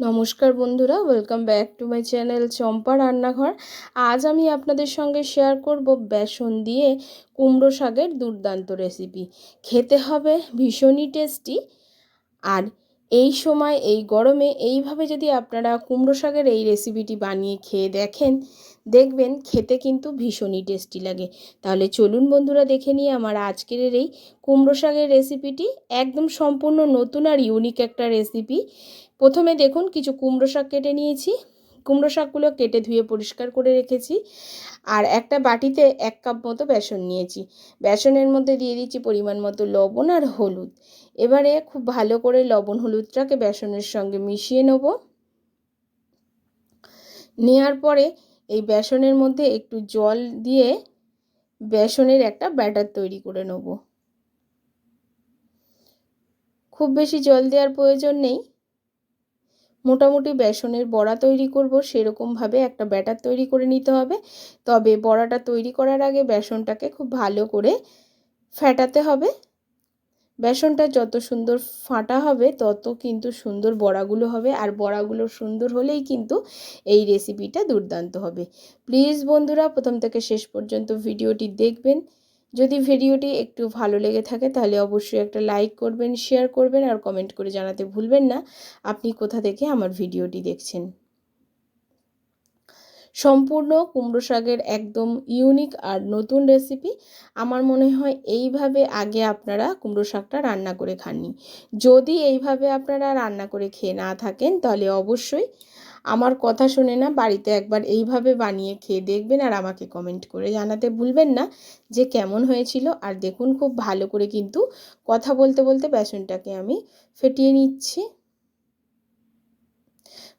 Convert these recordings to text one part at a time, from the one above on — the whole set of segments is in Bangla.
নমস্কার বন্ধুরা welcome back to my channel Champa Rannaghar. আজ আমি আপনাদের সঙ্গে শেয়ার করব বেসন দিয়ে কুমড়ো শাকের দুর্দান্ত রেসিপি খেতে হবে ভীষণই টেস্টি আর এই সময়, এই গরমে এইভাবে যদি আপনারা কুমড়ো শাকের এই রেসিপিটি বানিয়ে খেয়ে দেখেন, দেখবেন খেতে কিন্তু ভীষণই টেস্টি লাগে। তাহলে চলুন বন্ধুরা, দেখে নিয়ে আমার আজকের এই কুমড়ো শাকের রেসিপিটি একদম সম্পূর্ণ নতুন আর ইউনিক একটা রেসিপি প্রথমে দেখুন কিছু কুমড়ো শাক কেটে নিয়েছি। কুমড়ো শাকগুলো কেটে ধুয়ে পরিষ্কার করে রেখেছি। আর একটা বাটিতে এক কাপ মতো বেসন নিয়েছি। বেসনের মধ্যে দিয়ে দিচ্ছি পরিমাণ মতো লবণ আর হলুদ। এবারে খুব ভালো করে লবণ হলুদটাকে বেসনের সঙ্গে মিশিয়ে নেব। নেওয়ার পরে এই বেসনের মধ্যে একটু জল দিয়ে বেসনের একটা ব্যাটার তৈরি করে নেব। খুব বেশি জল দেওয়ার প্রয়োজন নেই। মোটামুটি বেসনের বড়া তৈরি করব, সেরকমভাবে একটা ব্যাটার তৈরি করে নিতে হবে। তবে বড়াটা তৈরি করার আগে বেসনটাকে খুব ভালো করে ফ্যাটাতে হবে। বেসনটা যত সুন্দর ফাটা হবে, তত কিন্তু সুন্দর বড়াগুলো হবে। আর বড়াগুলো সুন্দর হলেই কিন্তু এই রেসিপিটা দুর্দান্ত হবে। প্লিজ বন্ধুরা, প্রথম থেকে শেষ পর্যন্ত ভিডিওটি দেখবেন। যদি ভিডিওটি একটু ভালো লেগে থাকে তাহলে অবশ্যই একটা লাইক করবেন শেয়ার করবেন আর কমেন্ট করে জানাতে ভুলবেন না। আপনি কোথা থেকে আমার ভিডিওটি দেখছেন? সম্পূর্ণ কুমড়ো শাকের একদম ইউনিক আর নতুন রেসিপি আমার মনে হয় এইভাবে আগে আপনারা কুমড়ো শাকটা রান্না করে খাননি। যদি এইভাবে আপনারা রান্না করে খেয়ে না থাকেন তাহলে অবশ্যই আমার কথা শুনে না বাড়িতে একবার এইভাবে বানিয়ে খেয়ে দেখবেন আর আমাকে কমেন্ট করে জানাতে ভুলবেন না যে কেমন হয়েছিল। আর দেখুন খুব ভালো করে কিন্তু কথা বলতে বলতে বেসনটাকে আমি ফেটিয়ে নিচ্ছি।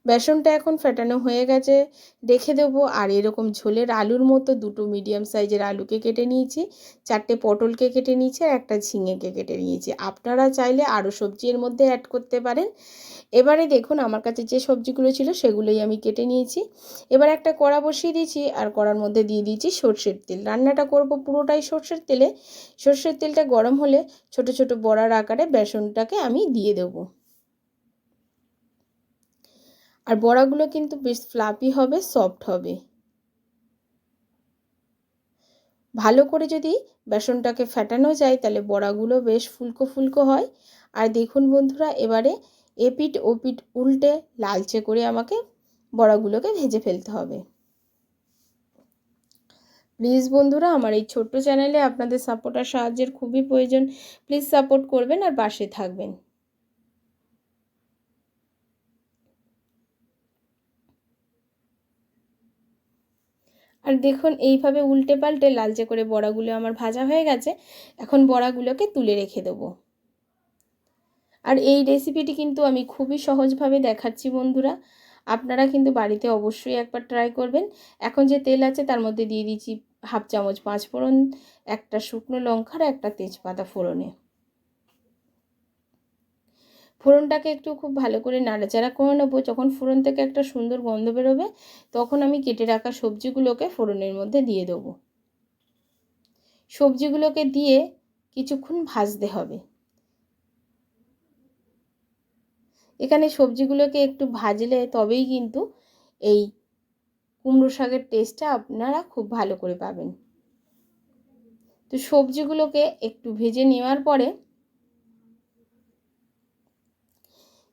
বেসনটা এখন ফেটানো হয়ে গেছে। রেখে দেবো, আর এরকম ঝোলের আলুর মতো দুটো মিডিয়াম সাইজের আলুকে কেটে নিয়েছি, চারটে পটলকে কেটে নিয়েছি, আর একটা ঝিঙেকে কেটে নিয়েছি। আপনারা চাইলে আরও সবজি এর মধ্যে অ্যাড করতে পারেন। এবারে দেখুন, আমার কাছে যে সবজিগুলো ছিল সেগুলোই আমি কেটে নিয়েছি। এবার একটা কড়া বসিয়ে দিয়েছি, আর কড়ার মধ্যে দিয়ে দিয়েছি সর্ষের তেল। রান্নাটা করব পুরোটাই সর্ষের তেলে। সর্ষের তেলটা গরম হলে ছোট ছোট বড়ার আকারে বেসনটাকে আমি দিয়ে দেবো। আর বড়াগুলো কিন্তু বেশ ফ্লাপি হবে সফট হবে। ভালো করে যদি বেসনটাকে ফেটানো যায়, তাহলে বড়াগুলো বেশ ফুলকো ফুলকো হয়। আর দেখুন বন্ধুরা, এবারে এপিট ওপিট উল্টে লালচে করে আমাকে বড়াগুলোকে ভেজে ফেলতে হবে। প্লিজ বন্ধুরা, আমার এই ছোট্ট চ্যানেলে আপনাদের সাপোর্ট আর সাহায্যের খুবই প্রয়োজন। প্লিজ সাপোর্ট করবেন আর পাশে থাকবেন। আর দেখুন, এইভাবে উল্টে পাল্টে লালচে করে বড়াগুলো আমার ভাজা হয়ে গেছে, এখন বড়াগুলোকে তুলে রেখে দেবো। আর এই রেসিপিটি কিন্তু আমি খুবই সহজভাবে দেখাচ্ছি বন্ধুরা। আপনারা কিন্তু বাড়িতে অবশ্যই একবার ট্রাই করবেন। এখন যে তেল আছে, তার মধ্যে দিয়ে দিচ্ছি হাফ চামচ পাঁচ ফোড়ন একটা শুকনো লঙ্কার, একটা তেজপাতা ফোড়নে। ফোড়নটাকে একটু খুব ভালো করে নাড়াচাড়া করে নেব। যখন ফোড়ন থেকে একটা সুন্দর গন্ধ বেরোবে, তখন আমি কেটে রাখা সবজিগুলোকে ফোড়নের মধ্যে দিয়ে দেবো। সবজিগুলোকে দিয়ে কিছুক্ষণ ভাজতে হবে। এখানে সবজিগুলোকে একটু ভাজলে তবেই কিন্তু এই কুমড়ো শাকের টেস্টটা আপনারা খুব ভালো করে পাবেন। তো সবজিগুলোকে একটু ভেজে নেওয়ার পরে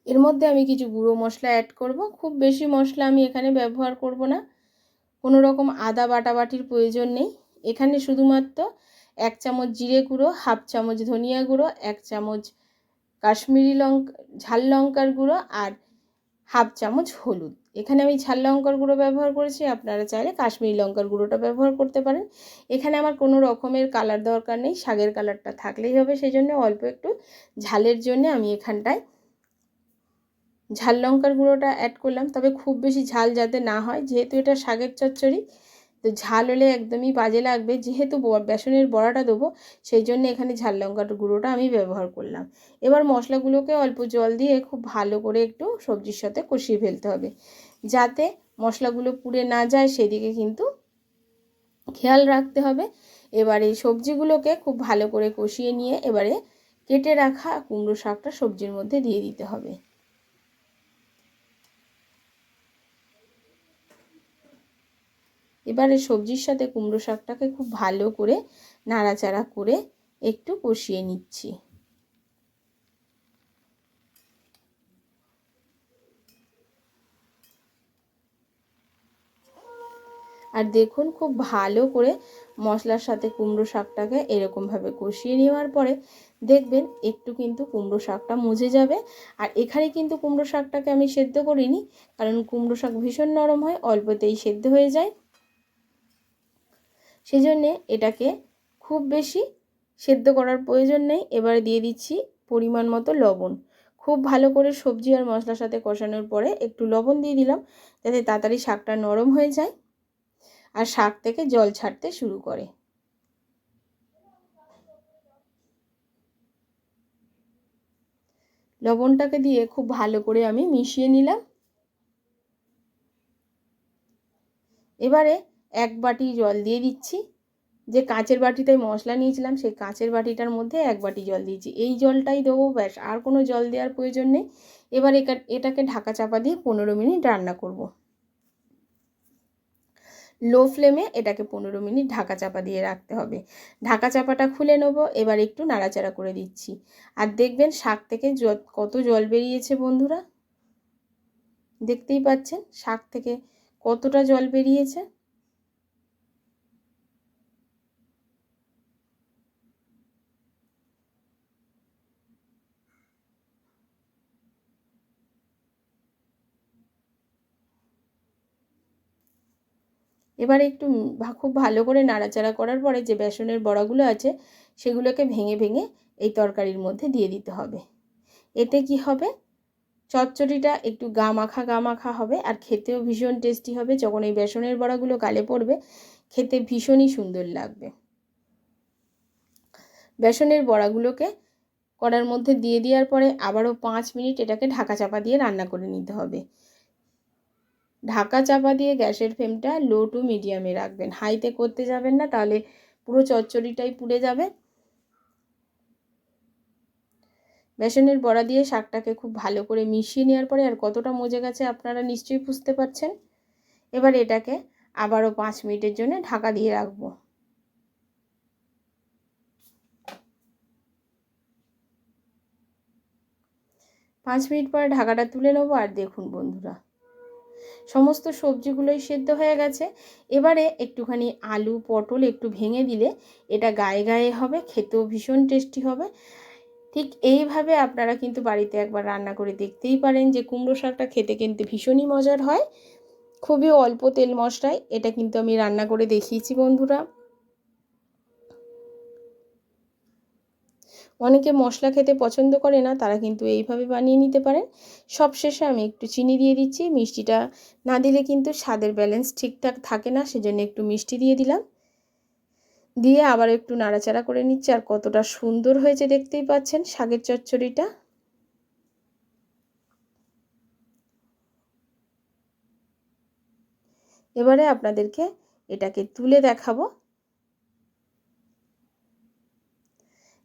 এর মধ্যে আমি কিছু গুঁড়ো মশলা অ্যাড করব। খুব বেশি মশলা আমি এখানে ব্যবহার করব না। কোনো রকম আদা বাটাবাটির প্রয়োজন নেই। এখানে শুধুমাত্র এক চামচ জিরে গুঁড়ো, হাফ চামচ ধনিয়া গুঁড়ো, এক চামচ কাশ্মীরি লঙ্কা, ঝাল লঙ্কার গুঁড়ো আর হাফ চামচ হলুদ। এখানে আমি ঝাল লঙ্কার গুঁড়ো ব্যবহার করেছি। আপনারা চাইলে কাশ্মীরি লঙ্কার গুঁড়োটা ব্যবহার করতে পারেন। এখানে আমার কোনো রকমের কালার দরকার নেই। শাগের কালারটা থাকলেই হবে। সেই জন্য অল্প একটু ঝালের জন্য আমি এখানটায় ঝাল লঙ্কার গুঁড়োটা অ্যাড করলাম। তবে খুব বেশি ঝাল যাতে না হয়, যেহেতু এটা শাকের চচ্চড়ি, তো ঝাল হলে একদমই বাজে লাগবে। যেহেতু বেসনের বড়াটা দেবো, সেই জন্য এখানে ঝাল লঙ্কার গুঁড়োটা আমি ব্যবহার করলাম। এবার মশলাগুলোকে অল্প জল দিয়ে খুব ভালো করে একটু সবজির সাথে কষিয়ে ফেলতে হবে। যাতে মশলাগুলো পুড়ে না যায়, সেদিকে কিন্তু খেয়াল রাখতে হবে। এবারে সবজিগুলোকে খুব ভালো করে কষিয়ে নিয়ে এবারে কেটে রাখা কুমড়ো শাকটা সবজির মধ্যে দিয়ে দিতে হবে। এবারে সবজির সাথে কুমড়ো শাকটাকে খুব ভালো করে নাড়াচাড়া করে একটু কষিয়ে নিচ্ছি। আর দেখুন খুব ভালো করে মশলার সাথে কুমড়ো শাকটাকে এরকমভাবে কষিয়ে নেওয়ার পরে দেখবেন একটু কিন্তু কুমড়ো শাকটা মজে যাবে। আর এখানে কিন্তু কুমড়ো শাকটাকে আমি সেদ্ধ করিনি, কারণ কুমড়ো শাক ভীষণ নরম হয়, অল্পতেই সেদ্ধ হয়ে যায়। সেজন্যে এটাকে খুব বেশি সেদ্ধ করার প্রয়োজন নেই। এবারে দিয়ে দিচ্ছি পরিমাণ মতো লবণ। খুব ভালো করে সবজি আর মশলার সাথে কষানোর পরে একটু লবণ দিয়ে দিলাম, যাতে তাড়াতাড়ি শাকটা নরম হয়ে যায় আর শাক থেকে জল ছাড়তে শুরু করে। লবণটাকে দিয়ে খুব ভালো করে আমি মিশিয়ে নিলাম। এবারে এক বাটি জল দিয়ে দিচ্ছি। যে কাঁচের বাটিতে মশলা নিয়েছিলাম, সেই কাঁচের বাটিটার মধ্যে এক বাটি জল দিয়েছি। এই জলটাই দেবো, ব্যাস, আর কোনো জল দেওয়ার প্রয়োজন নেই। এবার এটাকে ঢাকা চাপা দিয়ে পনেরো মিনিট রান্না করব। লো ফ্লেমে এটাকে পনেরো মিনিট ঢাকা চাপা দিয়ে রাখতে হবে। ঢাকা চাপাটা খুলে নেব, এবার একটু নাড়াচাড়া করে দিচ্ছি। আর দেখবেন শাক থেকে কত জল বেরিয়েছে বন্ধুরা। দেখতেই পাচ্ছেন, শাক থেকে কতটা জল বেরিয়েছে। এবার একটু খুব ভালো করে নাড়াচাড়া করার পরে যে বেসনের বড়াগুলো আছে, সেগুলোকে ভেঙে ভেঙে এই তরকারির মধ্যে দিয়ে দিতে হবে। এতে কি হবে? চচ্চড়িটা একটু গা মাখা গা মাখা হবে আর খেতেও ভীষণ টেস্টি হবে। যখন এই বেসনের বড়াগুলো গালে পড়বে, খেতে ভীষণই সুন্দর লাগবে। বেসনের বড়াগুলোকে কড়ার মধ্যে দিয়ে দেওয়ার পরে আবারও পাঁচ মিনিট এটাকে ঢাকা চাপা দিয়ে রান্না করে নিতে হবে। ঢাকা চাপা দিয়ে গ্যাসের ফ্লেমটা লো টু মিডিয়ামে রাখবেন। হাইতে করতে যাবেন না, তাহলে পুরো চচ্চড়িটাই পুড়ে যাবে। বেসনের বড়া দিয়ে শাকটাকে খুব ভালো করে মিশিয়ে নেওয়ার পরে, আর কতটা মজে গেছে আপনারা নিশ্চয়ই বুঝতে পারছেন। এবার এটাকে আবারও পাঁচ মিনিটের জন্য ঢাকা দিয়ে রাখব। পাঁচ মিনিট পরে ঢাকাটা তুলে নেব, আর দেখুন বন্ধুরা। সমস্ত সবজিগুলোই সেদ্ধ হয়ে গেছে। এবারে একটুখানি আলু, পটল একটু ভেঙে দিলে এটা গায়ে গায়ে হবে, খেতেও ভীষণ টেস্টি হবে। ঠিক এইভাবে আপনারা কিন্তু বাড়িতে একবার রান্না করে দেখতেই পারেন যে কুমড়ো শাকটা খেতে কিন্তু ভীষণই মজার হয়। খুবই অল্প তেল মশলায় এটা কিন্তু আমি রান্না করে দেখিয়েছি বন্ধুরা। অনেকে মশলা খেতে পছন্দ করে না, তারা কিন্তু এইভাবে বানিয়ে নিতে পারেন। সবশেষে আমি একটু চিনি দিয়ে দিচ্ছি, মিষ্টিটা না দিলে কিন্তু স্বাদের ব্যালেন্স ঠিকঠাক থাকে না, সেজন্য একটু মিষ্টি দিয়ে দিলাম। দিয়ে আবার একটু নাড়াচাড়া করে নিচ্ছি, আর কতটা সুন্দর হয়েছে দেখতেই পাচ্ছেন শাকের চচ্চড়িটা। এবারে আপনাদেরকে এটাকে তুলে দেখাবো।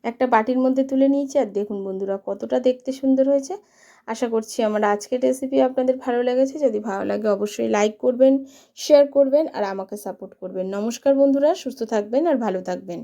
একটা বাটির মধ্যে তুলে নিয়েছি আর দেখুন বন্ধুরা কতটা দেখতে সুন্দর হয়েছে। আশা করছি আমার আজকের রেসিপি আপনাদের ভালো লেগেছে। যদি ভালো লাগে অবশ্যই লাইক করবেন শেয়ার করবেন আর আমাকে সাপোর্ট করবেন। নমস্কার বন্ধুরা, সুস্থ থাকবেন আর ভালো থাকবেন।